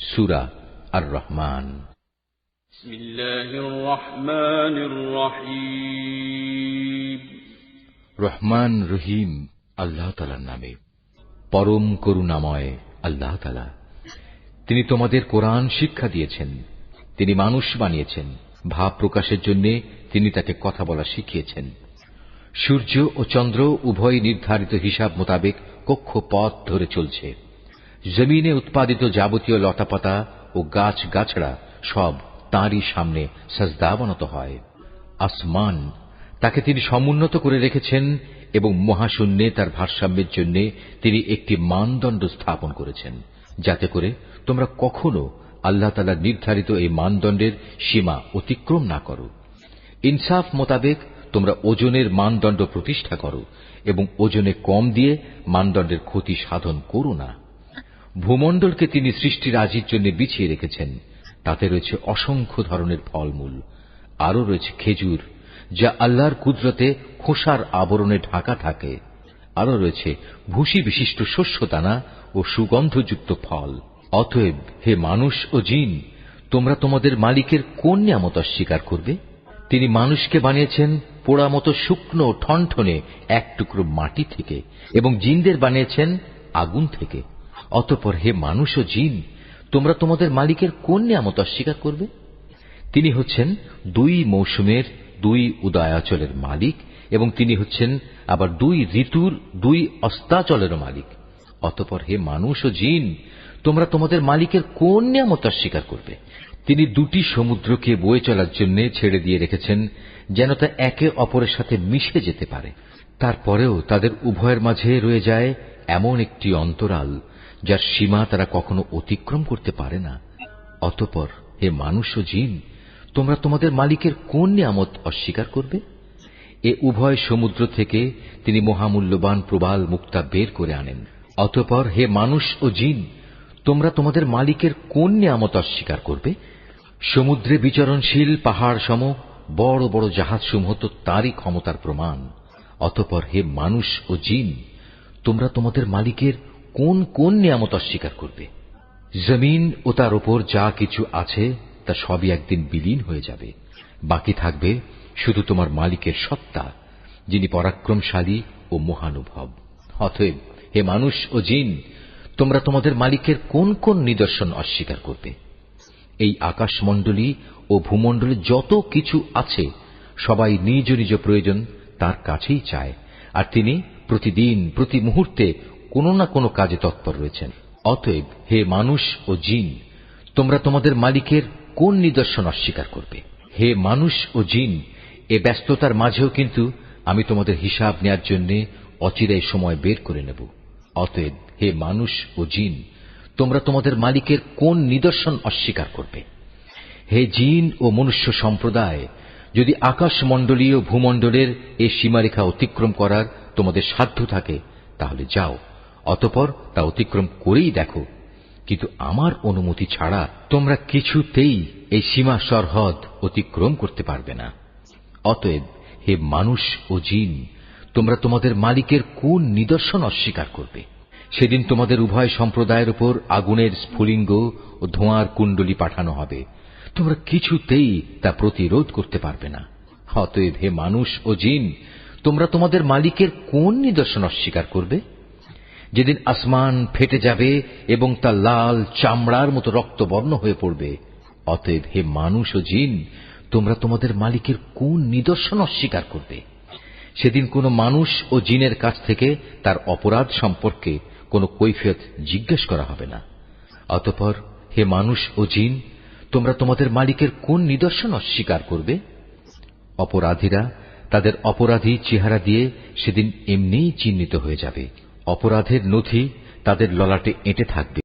সুরা আর রহমান রহমান রহিম। আল্লাহ তালার নামে পরম করুণাময় আল্লাহ তালা তিনি তোমাদের কোরআন শিক্ষা দিয়েছেন তিনি মানুষ বানিয়েছেন ভাব প্রকাশের জন্য তিনি তাকে কথা বলা শিখিয়েছেন। সূর্য ও চন্দ্র উভয় নির্ধারিত হিসাব মোতাবেক কক্ষ পথ ধরে চলছে। জমিনে উৎপাদিত যাবতীয় লতাপাতা ও গাছ গাছড়া সব তাঁরই সামনে সাজদাবনত হয়। আসমান, তাকে তিনি সমুন্নত করে রেখেছেন এবং মহাশূন্যে তার ভারসাম্যের জন্য তিনি একটি মানদণ্ড স্থাপন করেছেন। যাতে করে তোমরা কখনো আল্লাহ তালার নির্ধারিত এই মানদণ্ডের সীমা অতিক্রম না করো। ইনসাফ মোতাবেক তোমরা ওজনের মানদণ্ড প্রতিষ্ঠা করো এবং ওজনে কম দিয়ে মানদণ্ডের ক্ষতি সাধন করো না। ভূমণ্ডলকে তিনি সৃষ্টির আজির জন্য বিছিয়ে রেখেছেন। তাতে রয়েছে অসংখ্য ধরনের ফলমূল। আরও রয়েছে খেজুর, যা আল্লাহর কুদরতে খোসার আবরণে ঢাকা থাকে। আরও রয়েছে ভুসি বিশিষ্ট শস্য দানা ও সুগন্ধযুক্ত ফল। অতএব, হে মানুষ ও জিন, তোমরা তোমাদের মালিকের কোন নিয়ামত অস্বীকার করবে? তিনি মানুষকে বানিয়েছেন পোড়া মতো শুকনো ঠনঠনে এক টুকরো মাটি থেকে এবং জিনদের বানিয়েছেন আগুন থেকে। অতপর হে মানুষ ও জিন, তোমরা তোমাদের মালিকের কোন নিয়ামত অস্বীকার করবে? তিনি হচ্ছেন দুই মৌসুমের দুই উদয়াচলের মালিক এবং তিনি হচ্ছেন আবার দুই ঋতুর দুই অস্তাচলেরও মালিক। অতপর হে মানুষ ও জিন, তোমরা তোমাদের মালিকের কোন নিয়ামত অস্বীকার করবে? তিনি দুটি সমুদ্রকে বয়ে চলার জন্য ছেড়ে দিয়ে রেখেছেন, যেন তা একে অপরের সাথে মিশে যেতে পারে। তারপরেও তাদের উভয়ের মাঝে রয়ে যায় এমন একটি অন্তরাল। যার সীমা তারা কখনো অতিক্রম করতে পারে না। অতপর, হে মানুষ ও জিন, তোমরা তোমাদের মালিকের কোন নিয়ামত অস্বীকার করবে? এ উভয় সমুদ্র থেকে তিনি মহামূল্যবান প্রবাল মুক্তা বের করে আনেন। অতপর, হে মানুষ ও জিন, তোমরা তোমাদের মালিকের কোন নিয়ামত অস্বীকার করবে? সমুদ্রে বিচরণশীল পাহাড় সম বড় বড় জাহাজসমূহ তো তারই ক্ষমতার প্রমাণ। অতপর, হে মানুষ ও জিন, তোমরা তোমাদের মালিকের কোন কোন নিয়ামত অস্বীকার করবে? জমিন ও তার ওপর যা কিছু আছে, তা সবই একদিন বিলীন হয়ে যাবে। বাকি থাকবে শুধু তোমার মালিকের সত্তা, যিনি পরাক্রমশালী ও মহানুভব। অতএব, হে মানুষ ও জিন, তোমরা তোমাদের মালিকের কোন কোন নিদর্শন অস্বীকার করবে? এই আকাশমণ্ডলী ও ভূমণ্ডলে যত কিছু আছে, সবাই নিজ নিজ প্রয়োজন তার কাছেই চায়, আর তিনি প্রতিদিন, প্রতি মুহূর্তে কোনো না কোনো কাজে তৎপর রয়েছেন। অতএব হে মানুষ ও জিন, তোমরা তোমাদের মালিকের কোন নিদর্শন অস্বীকার করবে? হে মানুষ ও জিন, এ ব্যস্ততার মাঝেও কিন্তু আমি তোমাদের হিসাব নেয়ার জন্য অচিরাই সময় বের করে নেব। অতএব হে মানুষ ও জিন, তোমরা তোমাদের মালিকের কোন নিদর্শন অস্বীকার করবে? হে জিন ও মনুষ্য সম্প্রদায়, যদি আকাশমণ্ডলীয় ভূমণ্ডলের এ সীমারেখা অতিক্রম করার তোমাদের সাধ্য থাকে, তাহলে যাও। অতপর তা অতিক্রম করেই দেখো। কিন্তু আমার অনুমতি ছাড়া তোমরা কিছুতেই এই সীমা সরহদ অতিক্রম করতে পারবে না। অতএব হে মানুষ ও জিন, তোমরা তোমাদের মালিকের কোন নিদর্শন অস্বীকার করবে? সেদিন তোমাদের উভয় সম্প্রদায়ের উপর আগুনের স্ফুলিঙ্গ ও ধোঁয়ার কুণ্ডলী পাঠানো হবে। তোমরা কিছুতেই তা প্রতিরোধ করতে পারবে না। অতএব হে মানুষ ও জিন, তোমরা তোমাদের মালিকের কোন নিদর্শন অস্বীকার করবে? যেদিন আসমান ফেটে যাবে এবং তা লাল চামড়ার মতো রক্তবর্ণ হয়ে পড়বে। অতএব হে মানুষ ও জিন, তোমরা তোমাদের মালিকের কোন নিদর্শন অস্বীকার করবে? সেদিন কোনো মানুষ ও জিনের কাছ থেকে তার অপরাধ সম্পর্কে কোনো কৈফিয়ত জিজ্ঞেস করা হবে না। অতপর হে মানুষ ও জিন, তোমরা তোমাদের মালিকের কোন নিদর্শন অস্বীকার করবে? অপরাধীরা তাদের অপরাধী চেহারা দিয়ে সেদিন এমনিই চিহ্নিত হয়ে যাবে। অপরাধের নথি তাদের ললাটে এঁটে থাকবে।